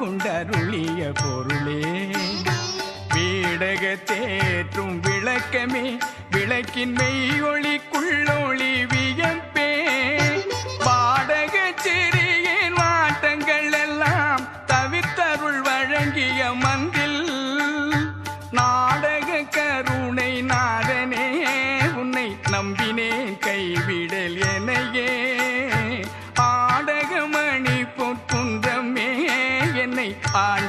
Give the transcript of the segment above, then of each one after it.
கொண்டருளிய பொருளே. வீடக தேற்றும் விளக்கமே விளக்கின் மெய் ஒளிக்குள்ளொளி வியப்பே.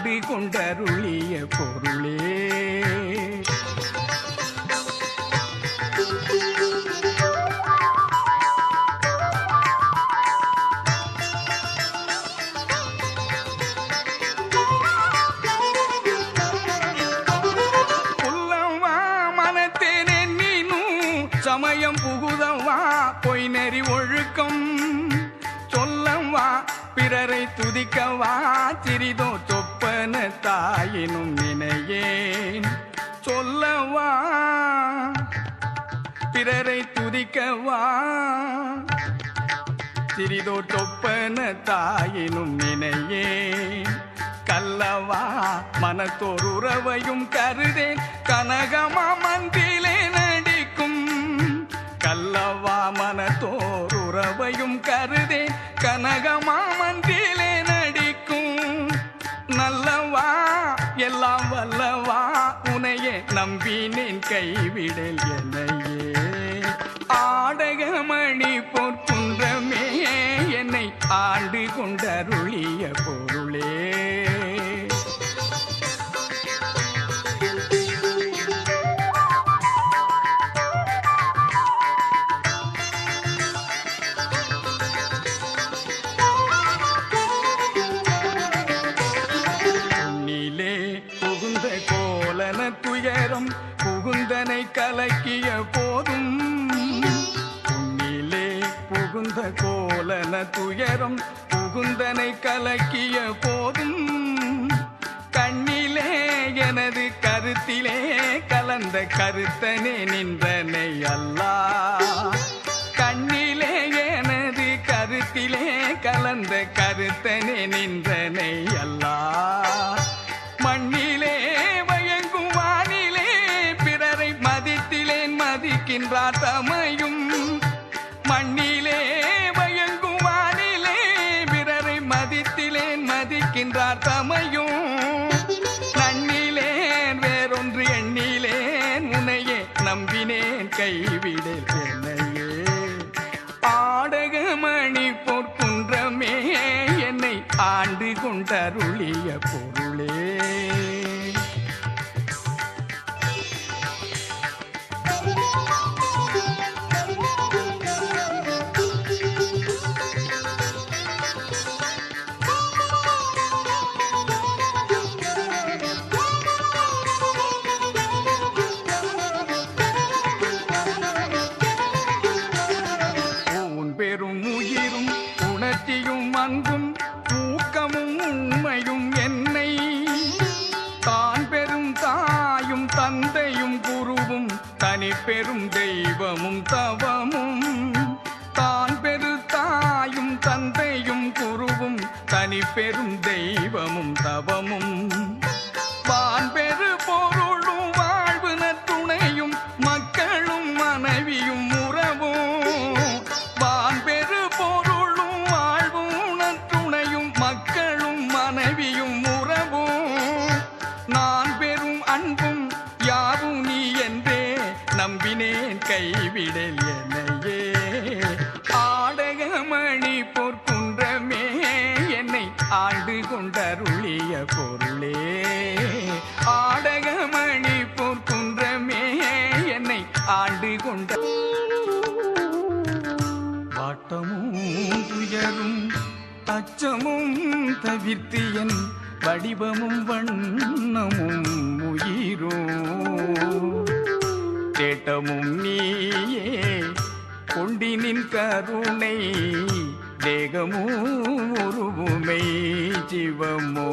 அன்பு கொண்டருளிய பொருளே. புல்லவா மனத்தேனே நீனும் சமயம் புகுதவா பொய் நெறி ஒழுக்கம். சொல்லம் வா பிறரை துதிக்கவா சிறிதோ தொப்பு மகன தாயினும் நினையேன். சொல்லவா? பிறரை துதிக்கவா? சிறிதோ தொப்பன தாயினும் நினையேன். கல்லவா மனத்தோர் உறவையும் கருதேன். கனகமா? நல்லவா? எல்லாம் வல்லவா? உனையே நம்பினேன் கைவிடல் என்னையே. ஆடகமணி பொற்பு துயரம் புகுந்தனை கலக்கிய போதும். உன்னிலே புகுந்த கோலன துயரம் புகுந்தனை கலக்கிய போதும். கண்ணிலே எனது கருத்திலே கலந்த கருத்தனே நின்றனை அல்லா. கண்ணிலே எனது கருத்திலே கலந்த கருத்தனே நின்றனை அல்லா. நம்பினேன் என்னையே. ஆடகமணி பொற்குன்றமே என்னை ஆண்டு கொண்டருளிய பொருளே. தவமும் தான் பெரு தாயும் தந்தையும் குருவும் தனி பெரும் தெய்வமும் தவமும். கைவிடல் என்னையே. ஆடகமணி பொற்குன்றமே என்னை ஆண்டு கொண்டருளிய பொருளே. ஆடகமணி பொற்குன்றமே என்னை ஆண்டு கொண்ட வாட்டமும் துயரும் அச்சமும் தவிர்த்து என் வடிவமும் வண்ணமும் உயிரும் தேட்டமும் நீயே. கொண்டினின் கருணை தேகமும் உருவுமை ஜீவமோ.